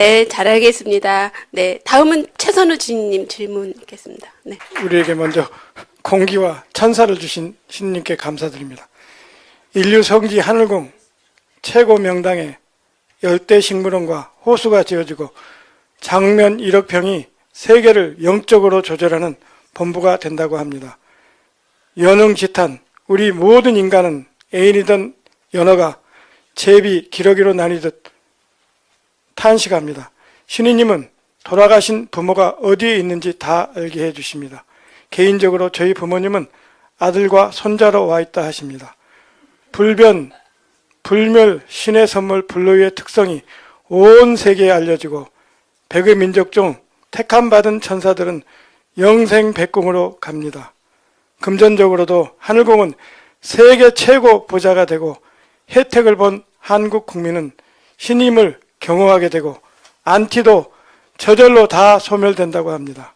네, 잘 알겠습니다. 네, 다음은 최선우 주인님 질문 있겠습니다. 네. 우리에게 먼저 공기와 천사를 주신 신님께 감사드립니다. 인류 성지 하늘공 최고 명당에 열대 식물원과 호수가 지어지고 장면 1억 평이 세계를 영적으로 조절하는 본부가 된다고 합니다. 연흥지탄 우리 모든 인간은 애인이든 연어가 제비 기러기로 나뉘듯 탄식합니다. 신이님은 돌아가신 부모가 어디에 있는지 다 알게 해주십니다. 개인적으로 저희 부모님은 아들과 손자로 와 있다 하십니다. 불변, 불멸, 신의 선물 불로의 특성이 온 세계에 알려지고 백의 민족 중 택함 받은 천사들은 영생 백궁으로 갑니다. 금전적으로도 하늘공은 세계 최고 부자가 되고 혜택을 본 한국 국민은 신임을 경호하게 되고 안티도 저절로 다 소멸된다고 합니다.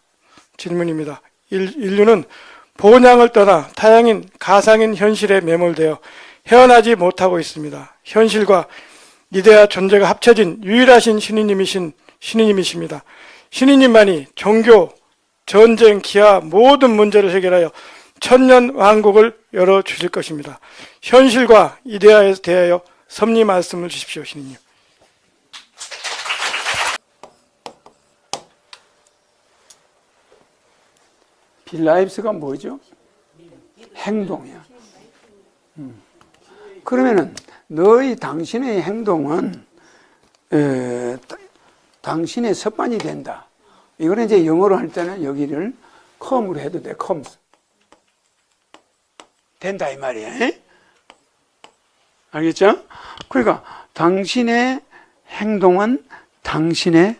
질문입니다. 인- 인류는 본향을 떠나 타향인 가상인 현실에 매몰되어 헤어나지 못하고 있습니다. 현실과 이데아 존재가 합쳐진 유일하신 신이님이신 신이님이십니다. 신이님만이 종교, 전쟁, 기아 모든 문제를 해결하여 천년 왕국을 열어 주실 것입니다. 현실과 이데아에 대하여 섭리 말씀을 주십시오, 신이님. 빌라입스가 뭐죠? 행동이야. 음. 그러면은 너희 당신의 행동은 에, 다- 당신의 습관이 된다. 이거는 이제 영어로 할 때는 여기를 컴으로 해도 돼. 컴스. 된다 이 말이야. 에? 알겠죠? 그러니까 당신의 행동은 당신의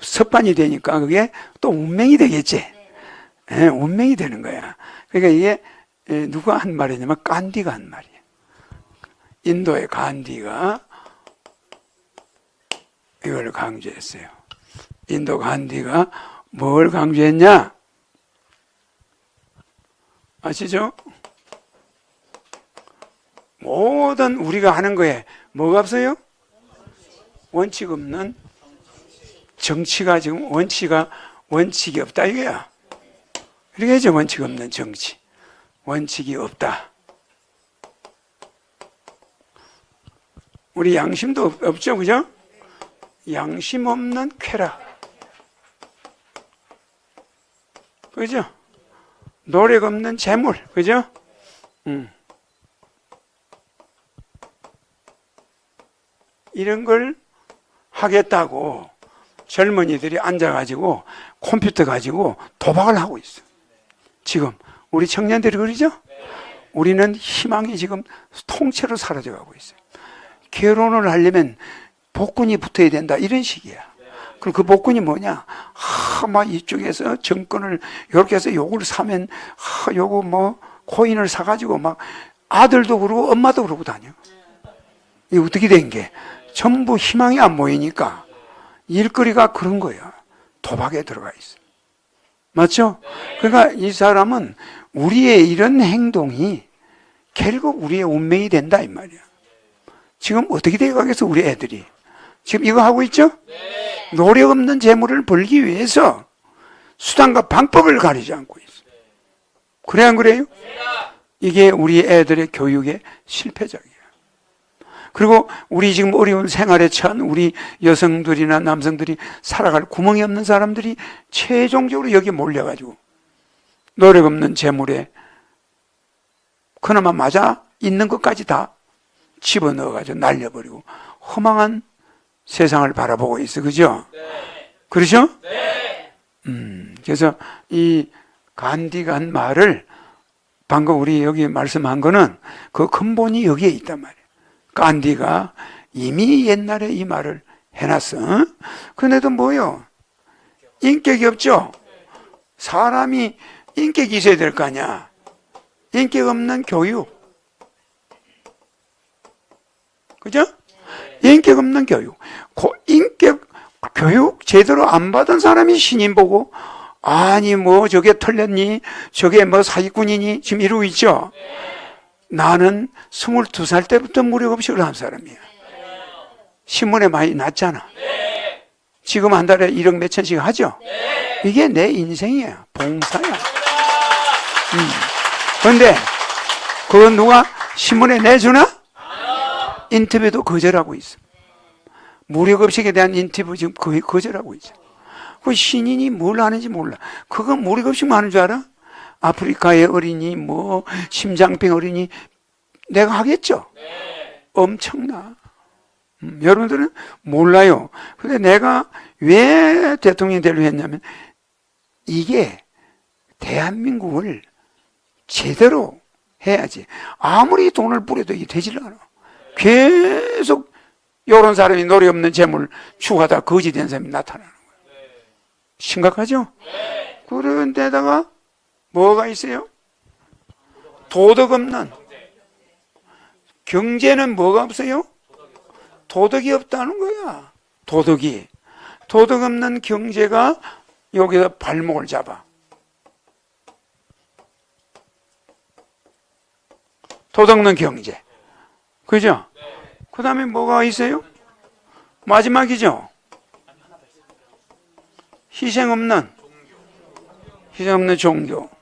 습관이 되니까 그게 또 운명이 되겠지. 예, 운명이 되는 거야. 그러니까 이게 예, 누가 한 말이냐면 간디가 한 말이야. 인도의 간디가 이걸 강조했어요. 인도 간디가 뭘 강조했냐? 아시죠? 모든 우리가 하는 거에 뭐가 없어요? 원칙 없는 정치가 지금 원칙이 없다 이거야. 이렇게 해죠 원칙 없는 정치. 원칙이 없다. 우리 양심도 없- 없죠, 그죠? 양심 없는 쾌락. 그죠? 노력 없는 재물, 그죠? 음. 이런 걸 하겠다고 젊은이들이 앉아가지고 컴퓨터 가지고 도박을 하고 있어. 지금 우리 청년들이 그러죠? 우리는 희망이 지금 통째로 사라져가고 있어요. 결혼을 하려면 복권이 붙어야 된다 이런 식이야. 그럼 그 복권이 뭐냐? 하, 막 이쪽에서 정권을 이렇게 해서 요걸 사면 하, 요거 뭐 코인을 사가지고 막 아들도 그러고 엄마도 그러고 다녀. 이 어떻게 된 게? 전부 희망이 안 보이니까 일거리가 그런 거야. 도박에 들어가 있어. 맞죠? 그러니까 이 사람은 우리의 이런 행동이 결국 우리의 운명이 된다 이 말이야. 지금 어떻게 되어가겠어 우리 애들이? 지금 이거 하고 있죠? 노력 없는 재물을 벌기 위해서 수단과 방법을 가리지 않고 있어. 그래 안 그래요? 이게 우리 애들의 교육의 실패작이야. 그리고 우리 지금 어려운 생활에 처한 우리 여성들이나 남성들이 살아갈 구멍이 없는 사람들이 최종적으로 여기 몰려가지고 노력 없는 재물에 그나마 맞아 있는 것까지 다 집어넣어가지고 날려버리고 허망한 세상을 바라보고 있어. 그죠? 그러죠? 음, 그래서 이 간디가 한 말을 방금 우리 여기 말씀한 거는 그 근본이 여기에 있단 말이에요. 간디가 이미 옛날에 이 말을 해놨어. 어? 근데도 뭐요? 인격이 없죠? 사람이 인격이 있어야 될 거 아니야. 인격 없는 교육. 그죠? 인격 없는 교육. 고- 인격 교육 제대로 안 받은 사람이 신임 보고 아니 뭐 저게 털렸니? 저게 뭐 사기꾼이니? 지금 이러고 있죠? 나는 22살 때부터 무력 없이 그런 사람이야. 신문에 많이 났잖아. 지금 한 달에 1억 몇 천씩 하죠? 이게 내 인생이야. 봉사야. 음. 그런데 그건 누가 신문에 내주나? 인터뷰도 거절하고 있어. 무료급식에 대한 인터뷰 지금 거의 거절하고 있어. 그 신인이 뭘 하는지 몰라. 그거 무료급식만 하는 줄 알아? 아프리카의 어린이, 뭐, 심장병 어린이, 내가 하겠죠? 엄청나. 음, 여러분들은 몰라요. 근데 내가 왜 대통령이 되려 했냐면, 이게 대한민국을 제대로 해야지. 아무리 돈을 뿌려도 이게 되질 않아. 계속 요런 사람이 노래 없는 재물 추구하다 거지 된 사람이 나타나는 거예요. 심각하죠? 그런데다가 뭐가 있어요? 도덕 없는 경제는 뭐가 없어요? 도덕이 없다는 거야. 도덕이. 도덕 없는 경제가 여기서 발목을 잡아. 도덕 없는 경제. 그죠? 그 다음에 뭐가 있어요? 마지막이죠? 희생 없는, 희생 없는 종교.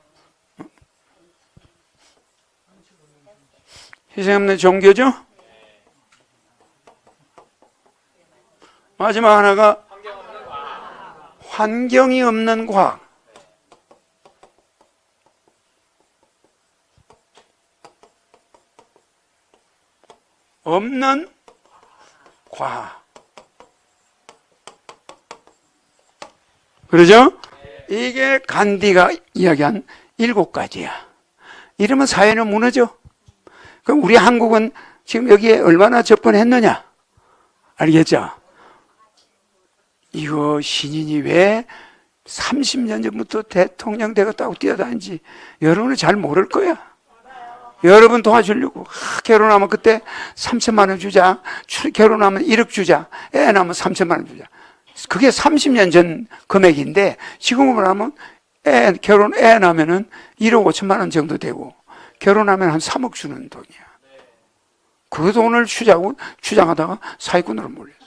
희생 없는 종교죠? 마지막 하나가 환경이 없는 과학. 없는 과학. 그러죠? 이게 간디가 이야기한 일곱 가지야. 이러면 사회는 무너져. 그럼 우리 한국은 지금 여기에 얼마나 접근했느냐? 알겠죠? 이거 신인이 왜 30년 전부터 대통령 되겠다고 뛰어다니지 여러분은 잘 모를 거야. 여러분 도와주려고 아, 결혼하면 그때 3천만 원 주자 출- 결혼하면 1억 주자 애 낳으면 3천만 원 주자 그게 30년 전 금액인데 지금으로 하면 애 결혼 애 낳으면은 1억 5천만 원 정도 되고 결혼하면 한 3억 주는 돈이야. 그 돈을 주장하다가 사기꾼으로 몰렸어